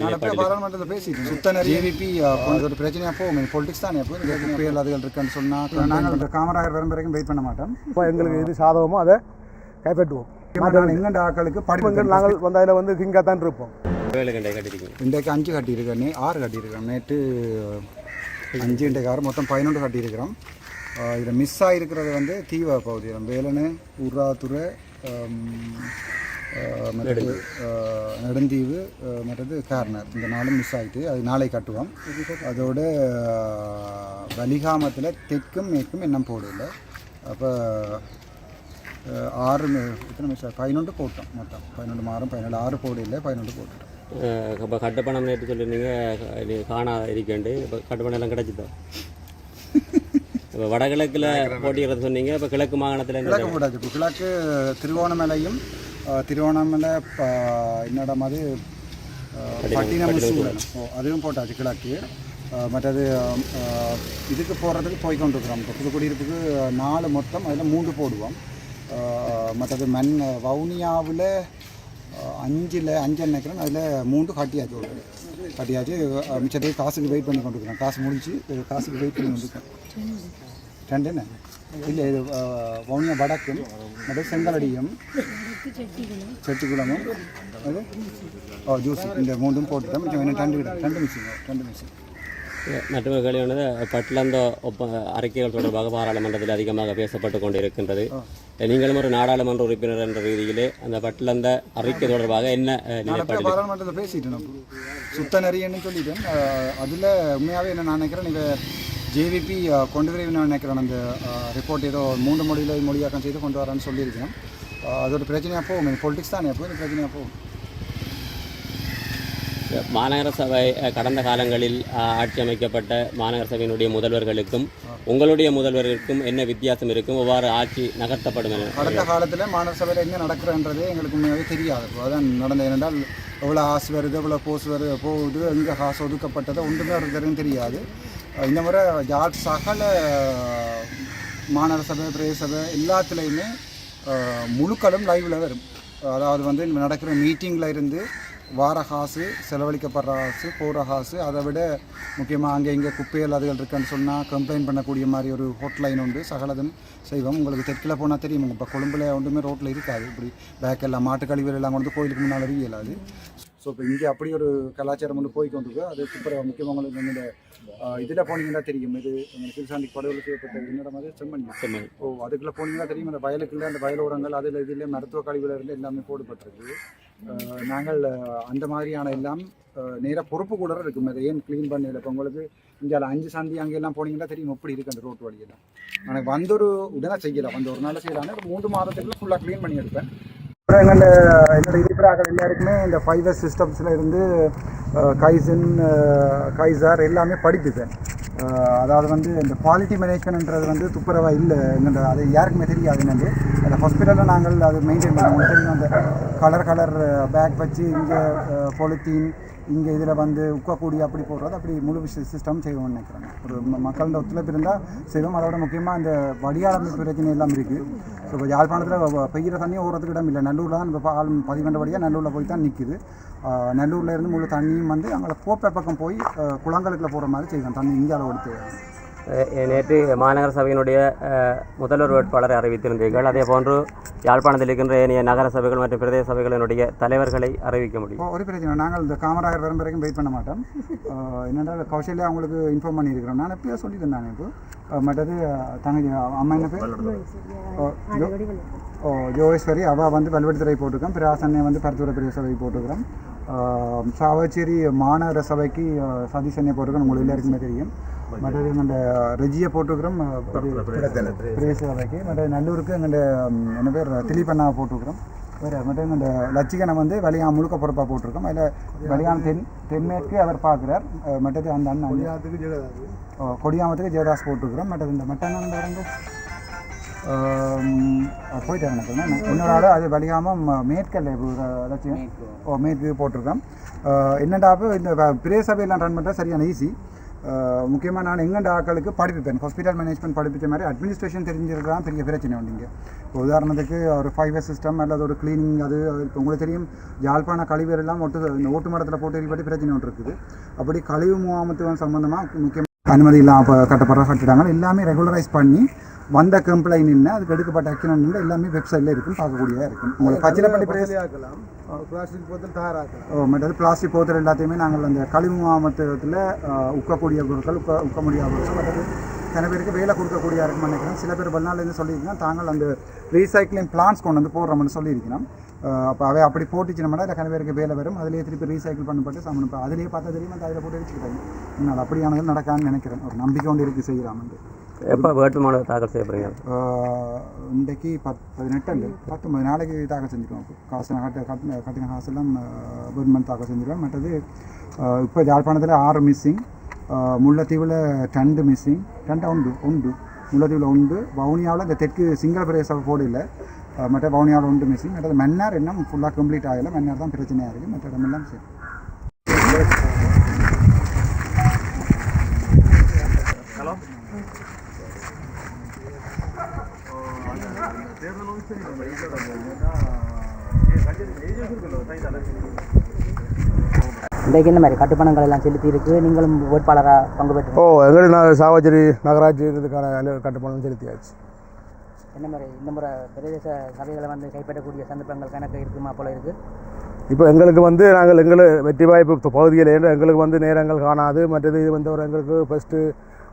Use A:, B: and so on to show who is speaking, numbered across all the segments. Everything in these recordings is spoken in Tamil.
A: நான் பாராளுமன்றத்தில் பேசிட்டேன் சுத்த ஜேவிபி ஒரு பிரச்சனையாக போகும். பொலிட்டிக்ஸ் தானே இந்த குப்பைகள் அதுகள் இருக்குன்னு சொன்னால் நாங்கள் இந்த காமராஜர் வரும் வரைக்கும் வெயிட் பண்ண மாட்டோம்.
B: இப்போ எங்களுக்கு எது சாதகமோ அதை கைப்பற்றுவோம்.
A: எங்கண்ட ஆக்களுக்கு படிப்பு
B: நாங்கள் நாங்கள் வந்து அதில் வந்து திங்காக தான் இருப்போம்.
A: இன்றைக்கு அஞ்சு கட்டியிருக்கேன் நே ஆறு கட்டியிருக்கிறோம் நேற்று அஞ்சு இன்றைக்கு ஆறு மொத்தம் பதினொன்று கட்டியிருக்கிறோம். இதில் மிஸ் ஆகிருக்கிறது வந்து தீவ பகுதி. வேலனு உர்ராத்துறை மற்றது நெடுந்தீவு. மற்றது கார்னர் இந்த நாளும் மிஸ் ஆகிட்டு அது நாளை கட்டுவோம். அதோட வலிகாமத்தில் தெற்கும் மேற்கும் இன்னும் போடல. அப்போ ஆறு மி- எத்தனை மிஸ் பதினொன்று போட்டோம் மொத்தம். பதினொன்று மாறும் பதினேழு. ஆறு போடல பதினொன்று போட்டுட்டோம்.
C: இப்போ கட்டுப்பணம் நேற்று சொல்லியிருந்தீங்க இது காணாத இருக்கேண்டு இப்போ கட்டுப்பணம் எல்லாம் கிடைச்சிதா? இப்போ வடகிழக்கில் போட்டிக்கிறது சொன்னீங்க இப்போ கிழக்கு மாகாணத்தில்
A: கிழக்கு கிழக்கு திருவோணமலையும் ப- என்னடா மாதிரி பட்டினம் சூழலும் ஓ அதுவும் போட்டாச்சு கிழக்கு மற்றது இதுக்கு போடுறதுக்கு போய் கொண்டிருக்கிறோம் இப்போ புது குடியிருப்புக்கு நாலு மொத்தம் அதில் மூன்று போடுவோம் மற்றது மண் வவுனியாவில் அஞ்சில் அஞ்சு நினைக்கிறேன் அதில் மூன்று கட்டியாச்சு ஒரு கட்டியாச்சு மிச்சத்துக்கு காசுக்கு வெயிட் பண்ணி கொண்டிருக்கிறோம் காசு முடிச்சு அஹ், காசுக்கு வெயிட் பண்ணி கொண்டிருக்கோம் ரெண்டு என்ன இல்லை இது வவுனியா வடக்கும் மற்ற செங்கலடியும் செட்டிக்குளமும் அது ஓ ஜூஸ் இந்த மூன்றும் போட்டுட்டோம் மிச்சம் இன்னும் ரெண்டு ரெண்டு மிஷின் ரெண்டு மிஷின்.
C: மற்றொரு கேள்வியானது பட்லந்த ஒப்ப அறிக்கைகள் தொடர்பாக பாராளுமன்றத்தில் அதிகமாக பேசப்பட்டு கொண்டு இருக்கின்றது நீங்களும் ஒரு நாடாளுமன்ற உறுப்பினர் என்ற ரீதியிலே அந்த பட்லந்த அறிக்கை தொடர்பாக என்ன நிலைப்பாடு
A: பாராளுமன்றத்தில் பேசிட்டேன் சுத்த நெறியன்னு சொல்லிட்டேன். அதில் உண்மையாகவே என்ன நான் நினைக்கிறேன் நீங்கள் ஜேவிபி கொண்டு வரவே நான் நினைக்கிறேன். அந்த ரிப்போர்ட் ஏதோ மூன்று மொழியில் மொழியாக்கம் செய்து கொண்டு வரேன்னு சொல்லியிருக்கேன் அஹ், அது ஒரு பிரச்சனையாக போகும் பொலிட்டிக்ஸ் தானே. எப்போ ஒரு பிரச்சனையாக போகும்.
C: மாநகர சபை கடந்த காலங்களில் ஆட்சி அமைக்கப்பட்ட மாநகர சபையினுடைய முதல்வர்களுக்கும் உங்களுடைய முதல்வர்களுக்கும் என்ன வித்தியாசம் இருக்கும்? எவ்வாறு ஆட்சி நகர்த்தப்படும் என.
A: கடந்த காலத்தில் மாநகர சபையில் என்ன நடக்கிறன்றதே எங்களுக்கு உண்மையாகவே தெரியாது. அதான் நடந்தது ஏனென்றால் எவ்வளோ ஆசு வருது எவ்வளோ போஸ் வருது போகுது எங்கே காசு ஒதுக்கப்பட்டது ஒன்றுமே அவருக்கு தெரியாது. இந்த முறை ஜாட் சகல மாநகர சபை பிரதேச சபை எல்லாத்துலேயுமே முழுக்களும் லைவில் வரும். அதாவது வந்து நடக்கிற மீட்டிங்கில் இருந்து வார காசு செலவழிக்கப்படுற காசு போகிற காசு அதை விட முக்கியமாக அங்கே இங்கே குப்பைகள் அதுகள் இருக்குன்னு சொன்னால் கம்ப்ளைண்ட் பண்ணக்கூடிய மாதிரி ஒரு ஹோட்லைன் உண்டு. சகலதும் செய்வோம். உங்களுக்கு தெற்கில் போனால் தெரியும். இப்போ கொழும்புல ஒன்றுமே ரோட்டில் இருக்காது. இப்படி பேக்கெல்லாம் மாட்டு கழிவுகள் எல்லாம் கொண்டு கோயிலுக்கு முன்னால் இயலாது ஸோ இப்போ இங்கே அப்படி ஒரு கலாச்சாரம் வந்து போய் கொண்டிருக்கு அது சூப்பராக முக்கியமாக உங்களுக்கு இந்த இதில் போனீங்கன்னா தெரியும். இது திருசாந்தி படுகொலை செய்யப்பட்ட என்னோட மாதிரி செம்மணி. ஓ அதுக்குள்ளே போனீங்கன்னா தெரியும். அந்த வயலுக்குள்ள அந்த வயலோரங்கள் அதில் இதில் மருத்துவ கழிவுல இருந்து எல்லாமே போடப்பட்டிருக்கு. நாங்கள் அந்த மாதிரியான எல்லாம் நேராக பொறுப்பு கூட இருக்கும். அதை ஏன் க்ளீன் பண்ணல? இப்போ உங்களுக்கு இங்கே அஞ்சு சந்தி அங்கெல்லாம் போனீங்கன்னா தெரியும். எப்படி இருக்கு அந்த ரோட்டு வழியெல்லாம். எனக்கு வந்து ஒரு உடனே செய்யலாம். வந்து ஒரு நாள் செய்யலாம் மூன்று மாதத்துக்குள்ள ஃபுல்லாக க்ளீன் பண்ணி எடுப்பேன். அப்புறம் என்னோட இருக்கிறார்கள் எல்லாருக்குமே இந்த ஃபைவ் எஸ் சிஸ்டம்ஸில் இருந்து கைசின் கைசார் எல்லாமே படிப்புப்பேன் அதாவது வந்து இந்த குவாலிட்டி மேனேஜ்மெண்ட்ன்றது வந்து துப்புரவாக இல்லை. எங்கள்ட அது யாருக்குமே தெரியாது என்னது. அந்த ஹாஸ்பிட்டலில் நாங்கள் அது மெயின்டைன் பண்ணுவோம் தெரியும் அந்த கலர் கலர் பேக் வச்சு இங்கே பொலித்தீன் இங்கே இதில் வந்து உக்கக்கூடிய அப்படி போடுறது அப்படி முழு சிஸ்டம் செய்வோம்னு நினைக்கிறேன். ஒரு மக்களோட ஒத்துழைப்பு இருந்தால் செய்வோம். அதோட முக்கியமாக இந்த வடிகாலமைப்பு பிரச்சனை எல்லாம் இருக்குது ஸோ இப்போ யாழ்ப்பாணத்தில் பெய்கிற தண்ணியும் ஓடுறதுக்கு இடம் இல்லை. நல்லூரில் தான் இப்போ ஆள் பதிவண்டபடியாக நல்லூரில் போய் தான் நிற்குது நல்லூரில் இருந்து முழு தண்ணியும் வந்து அங்கே கோப்பை பக்கம் போய் குளங்களுக்குள்ள போகிற மாதிரி செய்வோம். தண்ணி இந்தியாவில் கொடுத்து
C: நேற்று மாநகர சபையினுடைய முதல்வர் வேட்பாளரை அறிவித்திருந்தீர்கள். அதே போன்று யாழ்ப்பாணத்தில் இருக்கின்ற ஏனைய நகர சபைகள் மற்றும் பிரதேச சபைகளினுடைய தலைவர்களை அறிவிக்க முடியும்.
A: ஒரு பிரச்சனை நாங்கள் இந்த காமராஜர் வரும் வரைக்கும் வெயிட் பண்ண மாட்டோம். என்னென்றால் கௌசல்யா அவங்களுக்கு இன்ஃபார்ம் பண்ணியிருக்கிறோம். நான் எப்பயோ சொல்லியிருந்தேன் நான் இப்போ. மற்றது தங்கச்சி அம்மா என்ன பேர்? ஓ, ஓ ஜோகேஸ்வரி. அவள் வந்து வல்வெடுத்துறை போட்டிருக்கோம் பிராசன்னை வந்து பருத்துறை பெரிய சபை போட்டிருக்கிறோம் சாவச்சேரி மாநகர சபைக்கு அஹ், போட்டிருக்கோம் உங்களுக்கு எல்லாருக்குமே தெரியும். மற்றது எங்கள்ட ரெஜியை போட்டிருக்கிறோம் நல்லூருக்கு எங்கள்ட ம், என்ன பேர் திலீப் அண்ணாவை போட்டிருக்கிறோம் வேறு மட்டும் இந்த லட்சிகனை வந்து வலியான் முழுக்க பொறுப்பாக போட்டிருக்கோம். அதில் வலியான் தென் தென்மேற்கு அவர் பார்க்குறார். மற்றது அந்த அண்ணன் ஓ, கொடியாமத்துக்கு ஜெயதாஸ் போட்டிருக்கிறோம் மற்றது இந்த மட்டங்கன் பாருங்க போயிட்டார் எனக்கு என்ன? இன்னொரு ஆள் அது வலியாமல் மேற்கல்ல லட்சியம் ஓ மேற்கு போட்டிருக்கோம். என்னடாப்பு இந்த வ- பிரே சபையெல்லாம் ரன் பண்ணுறது சரியான ஈஸி முக்கியமாக நான் எங்கண்ட ஆட்களுக்கு படிப்பிப்பேன். ஹாஸ்பிட்டல் மேனேஜ்மெண்ட் படிப்பிச்ச மாதிரி அட்மினிஸ்ட்ரேஷன் தெரிஞ்சிருக்கலாம் பெரிய பிரச்சனை உண்டுங்க இப்போ உதாரணத்துக்கு ஒரு ஃபைவ் சிஸ்டம் அல்லது ஒரு க்ளீனிங் அது இப்போ உங்களுக்கு தெரியும் யாழ்ப்பாண கழிவுகள் எல்லாம் ஒட்டு இந்த ஓட்டு மரத்தில் போட்டு எரிபடி பிரச்சனை ஒன்று இருக்குது. அப்படி கழிவு முகாமத்துவம் சம்மந்தமாக முக்கியமாக அனுமதி இல்லாமல் கட்டப்படுற கட்டிடங்கள் எல்லாமே ரெகுலரைஸ் பண்ணி வந்த கம்ப்ளைண்ட் என்ன அதுக்கு எடுக்கப்பட்ட ஆக்ஷன் எல்லாமே வெப்சைட்டில் இருக்கும் பார்க்கக்கூடியதாக இருக்கும். உங்களுக்கு பச்சிலப்பள்ளி பிரதேச
B: ஆக்கலாம் பிளாஸ்டிக் போத்தல் தயாராக்கலாம்.
A: ஓ, மற்றது பிளாஸ்டிக் போத்தல் எல்லாத்தையுமே நாங்கள் அந்த கழிவு மாமத்தத்தில் உக்கக்கூடிய பொருட்கள் உக்க உக்க முடியாத பொருட்கள் மற்றது சில பேருக்கு வேலை கொடுக்கக்கூடிய இருக்குன்னு நினைக்கிறேன். சில பேர் வெளிநாள்லேருந்து சொல்லியிருக்கோம் தாங்கள் அந்த ரீசைக்ளிங் பிளான்ஸ் கொண்டு வந்து போடுறோம்னு சொல்லியிருக்கிறோம். அப்போ அவை அப்படி போட்டுச்சுனோம்னா கன பேருக்கு வேலை வரும். அதிலேயே திருப்பி ரீசைக்கிள் பண்ணப்பட்டு சமன் இப்போ அதிலேயே பார்த்தா தெரியும்? அந்த அதில் போட்டு வச்சுக்கிட்டாங்க. இன்னும் அப்படியானது நடக்கான்னு நினைக்கிறேன். ஒரு நம்பிக்கை கொண்டு இருக்குது செய்யலாம்னு.
C: எப்போ வேட்புமனு தாக்கல் செய்ய போகிறீங்க
A: இன்றைக்கு பத் பதினெட்டு அல்ல பத்தொம்பது நாளைக்கு தாக்கல் செஞ்சுருவோம். காசு நான் கட்ட கட்டின கட்டின காசெல்லாம் கவர்மெண்ட் தாக்கல் செஞ்சிருவேன் மற்றது இப்போ யாழ்ப்பாணத்தில் ஆறு மிஸ்ஸிங் முல்லைத்தீவில் ரெண்டு மிஸ்ஸிங் ரெண்டா உண்டு உண்டு. முல்லைத்தீவில் உண்டு. வவுனியாவில் இந்த தெற்கு சிங்கள பிரதேச போடையில் மற்ற வவுனியாவில் உண்டு மிஸ்ஸிங் மற்றது மன்னார் இன்னும் ஃபுல்லாக கம்ப்ளீட் ஆகலை. மன்னார் தான் பிரச்சனையாக இருக்குது மற்ற இடமெல்லாம் சரி.
D: இன்றைக்கு என்ன மாதிரி கட்டுப்பணங்கள் எல்லாம் செலுத்தி இருக்கு? நீங்களும் வேட்பாளராக பங்கு பெற்று
B: ஓ எங்களுக்கு நான் சாவச்சேரி நகராட்சி இதுக்கான கட்டுப்பணம் செலுத்தியாச்சு.
D: என்ன மாதிரி இந்த முறை பிரதேச சபைகளை வந்து கைப்பற்றக்கூடிய சந்தர்ப்பங்கள் கணக்கு இருக்குமா போல இருக்கு?
B: இப்போ எங்களுக்கு வந்து நாங்கள் எங்களுக்கு வெற்றி வாய்ப்பு பகுதியில் எங்களுக்கு வந்து நேரங்கள் காணாது. மற்றது இது வந்து ஒரு எங்களுக்கு ஃபஸ்ட்டு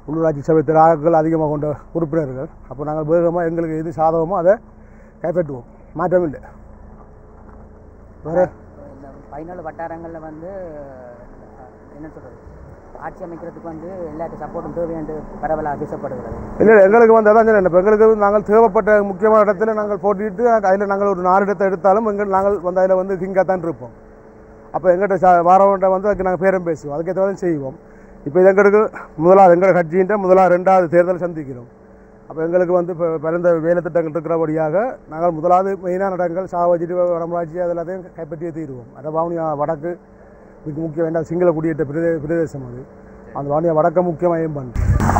B: உள்ளூராட்சி சபை திராக்கள் அதிகமாக கொண்ட உறுப்பினர்கள். அப்போ நாங்கள் வேகமாக எங்களுக்கு எது சாதகமோ அதை கைப்பற்றுவோம். மாற்றமில்லை. வேறு?
D: இந்த பதினாலு வட்டாரங்களில் வந்து என்ன சொல்கிறது ஆட்சி அமைக்கிறதுக்கு வந்து எல்லாருக்கும் சப்போர்ட்டும் தேவை என்று பரவலாக பேசப்படுகிறது
B: இல்லை எங்களுக்கு வந்து அதான் இப்போ எங்களுக்கு நாங்கள் தேவைப்பட்ட முக்கியமான இடத்துல நாங்கள் போட்டிட்டு அதில் நாங்கள் ஒரு நாலு இடத்தை எடுத்தாலும் எங்கள் நாங்கள் வந்து அதில் வந்து கிங்காக தான் இருப்போம். அப்போ எங்கள்கிட்ட சா வாரவன்ட்ட வந்து அதுக்கு நாங்கள் பேரம் பேசுவோம் அதுக்கேற்ற மாதிரி செய்வோம். இப்போ இது எங்களுக்கு முதலாவது எங்களோட கட்சின்ற முதலாவது ரெண்டாவது தேர்தல் சந்திக்கிறோம். அப்போ எங்களுக்கு வந்து இப்போ பிறந்த வேலை திட்டங்கள் இருக்கிறபடியாக நாங்கள் முதலாவது மெயினான இடங்கள் சாவஜி வடமராட்சி அது எல்லாத்தையும் கைப்பற்றியே தீருவோம். அதை வாவனியா வடக்கு மிக முக்கியம் வேண்டாம் சிங்கள குடியேற்ற பிரதே பிரதேசம் அது. அந்த வாவனியா வடக்க முக்கியமாக ஏன் பண்ணுறோம்